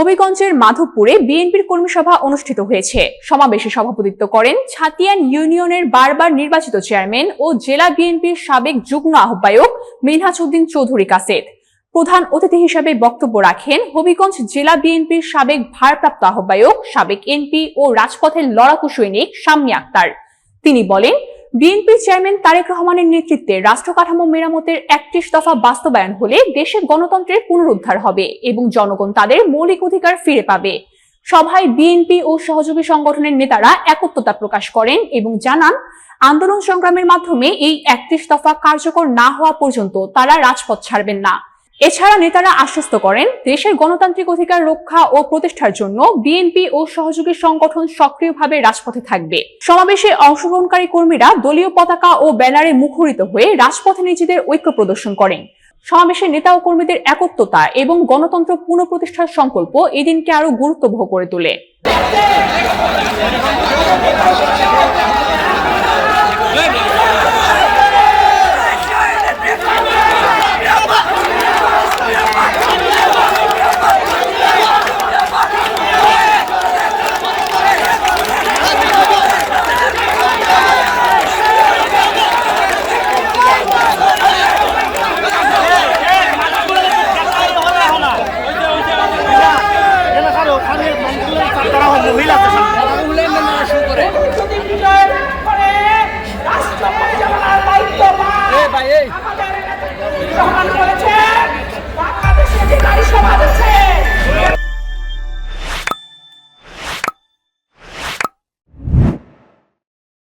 হবিগঞ্জের মাধবপুরে বিএনপির কর্মী সভা অনুষ্ঠিত হয়েছে। সমাবেশে সভাপতিত্ব করেন ছাতিয়ান ইউনিয়নের বারবার নির্বাচিত চেয়ারম্যান ও জেলা বিএনপির সাবেক যুগ্ম আহ্বায়ক মিনহাজ উদ্দিন চৌধুরী কাসেদ। প্রধান অতিথি হিসেবে বক্তব্য রাখেন হবিগঞ্জ জেলা বিএনপির সাবেক ভারপ্রাপ্ত আহ্বায়ক, সাবেক এমপি ও রাজপথের লড়াকু সৈনিক শাম্মী আক্তার। তিনি বলেন বিএনপির চেয়ারম্যান তারেক রহমানের নেতৃত্বে রাষ্ট্র কাঠামো মেরামতের একত্রিশ দফা বাস্তবায়ন হলে দেশে গণতন্ত্রের পুনরুদ্ধার হবে এবং জনগণ তাদের মৌলিক অধিকার ফিরে পাবে। সভায় বিএনপি ও সহযোগী সংগঠনের নেতারা একত্রতা প্রকাশ করেন এবং জানান, আন্দোলন সংগ্রামের মাধ্যমে এই একত্রিশ দফা কার্যকর না হওয়া পর্যন্ত তারা রাজপথ ছাড়বেন না। এছাড়া নেতারা আশ্বস্ত করেন, দেশের গণতান্ত্রিক অধিকার রক্ষা ও প্রতিষ্ঠার জন্য বিএনপি ও সহযোগী সংগঠন সক্রিয়ভাবে রাজপথে থাকবে। সমাবেশে অংশগ্রহণকারী কর্মীরা দলীয় পতাকা ও ব্যানারে মুখরিত হয়ে রাজপথে নিজেদের ঐক্য প্রদর্শন করেন। সমাবেশে নেতা ও কর্মীদের একত্রতা এবং গণতন্ত্র পুনঃপ্রতিষ্ঠার সংকল্প এদিনকে আরও গুরুত্ববহ করে তোলে। 잠깐만.